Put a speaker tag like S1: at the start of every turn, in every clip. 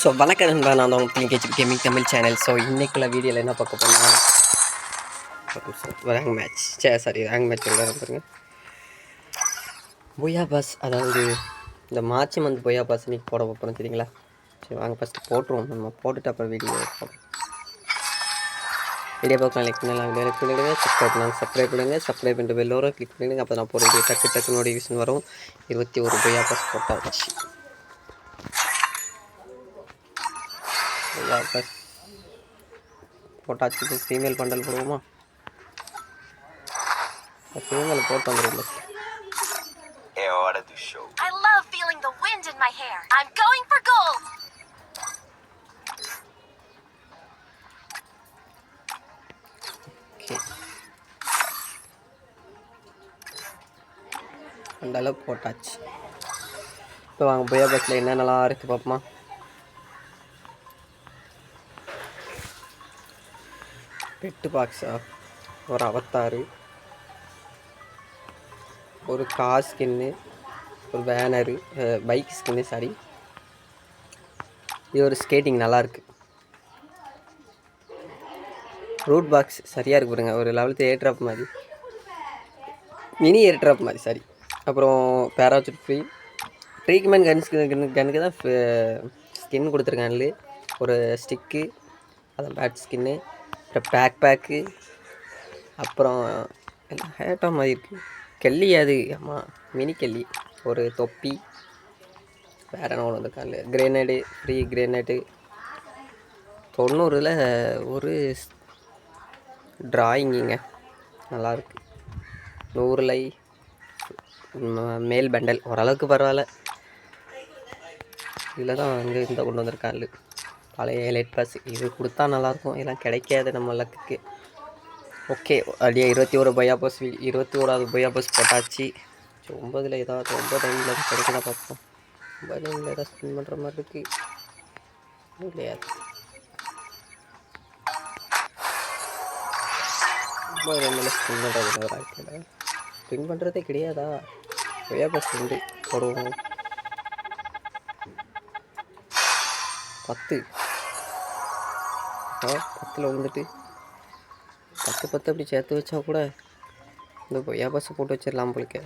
S1: So வணக்கம் நண்பா. நான் தான் உங்கள் KG gaming Tamil channel so இன்றைக்குள்ள வீடியோவில் என்ன பார்க்க போனால் ரேங்க் மேட்ச் சே சாரி ரேங்க் மேட்ச் பாருங்க. பொய்யா பாஸ் அதாவது இந்த மார்ச் மந்த் பொய்யா பாஸ் இன்னைக்கு போட போகிறோம் சரிங்களா சரி வாங்க ஃபஸ்ட்டு போட்டுருவோம். நம்ம போட்டுட்டு அப்புறம் வீடியோ போடுறோம் வீடியோ பார்க்கலாம் லைக் பண்ணலாம். வீடியோ லைக் பண்ணிவிடுங்க சப்ஸ்கிரைப் பண்ணலாம். சப்ஸ்கிரைப் பண்ணுங்கள் சப்ஸ்கிரைப் பண்ணிட்டு பெல்லோரம் கிளிக் பண்ணிவிடுங்க அப்போ நான் போகிற வீடியோ டக்கு டக்கு நோட்டிஃபிகேஷன் வரும். இருபத்தி ஒரு பொய்யா பாஸ் போட்டாச்சு பொய்யா பாஸ் போட்டாச்சு ஃபீமேல் பண்டல் போடுவோமா ஃபீமேல் போட்டு
S2: show.
S3: I love feeling the wind in my hair. I'm going for gold.
S1: Okay அந்த அளவு போட்டாச்சு இப்போ வாங்க புயா பஸ்ஸில் என்னென்னலாம் இருக்குது பார்ப்போமா பெட்டு பாக்ஸா ஒரு அவத்தாறு ஒரு கார் ஸ்கின்னு ஒரு பேனரு பைக் ஸ்கின்னு சாரி இது ஒரு ஸ்கேட்டிங் நல்லாயிருக்கு ரூட் பாக்ஸ் சரியாக இருக்கு பாருங்க. ஒரு லெவல்த்து ஏர் ட்ராப் மாதிரி. மினி ஏர் ட்ராப் மாதிரி சாரி அப்புறம் பேராசூட் ஃப்ரீ ட்ரீட்மெண்ட் கன்ஸ்க்கு கனுக்கு தான் ஸ்கின் கொடுத்துருக்காங்களே. ஒரு ஸ்டிக்கு அதான் பேட் ஸ்கின்னு பேக் பேக்கு அப்புறம் எல்லாம் ஹேட்டா மாதிரி இருக்குது கெல்லி அது ஆமாம் மினி கெல்லி. ஒரு தொப்பி வேறு என்ன ஒன்று வந்திருக்காங்க? கிரேனேடு ஃப்ரீ கிரேனேடு தொண்ணூறில் ஒரு ட்ராயிங்குங்க நல்லாயிருக்கு நூறுலை மேல் பண்டல் ஓரளவுக்கு பரவாயில்ல. இதில் தான் அங்கே இந்த கொண்டு வந்திருக்காங்க. பழைய லைட் பாஸ் இது கொடுத்தா நல்லாயிருக்கும். இதெல்லாம் கிடைக்காது நம்ம லக்குக்கு ஓகே அப்படியே இருபத்தி ஒரு பையா பஸ் இருபத்தி ஓராவது பையா பஸ் போட்டாச்சு. சரி, ஏதாவது ஒம்பது டைமில் கிடைக்கல பார்ப்போம். ஒம்பது டைமில் ஏதாவது ஸ்பின் பண்ணுற மாதிரி இருக்குது இல்லையா? ஒம்பது டைமில் ஸ்பின் பண்ணுறது ஒரு வாழ்க்கையில் ஸ்பின் பண்ணுறதே கிடையாதா? பையா பஸ் உண்டு போடுவோம். பத்து. ஆ பத்தில் விழுந்துட்டு பத்து பத்து அப்படி சேர்த்து வச்சா கூட இந்த பொய்யா பஸ் போட்டு வச்சிடலாம் போலுக்கு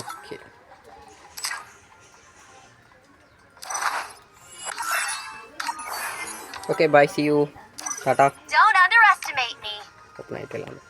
S1: okay okay bye see you tata
S3: Don't underestimate me.
S1: Good night எல்லாம்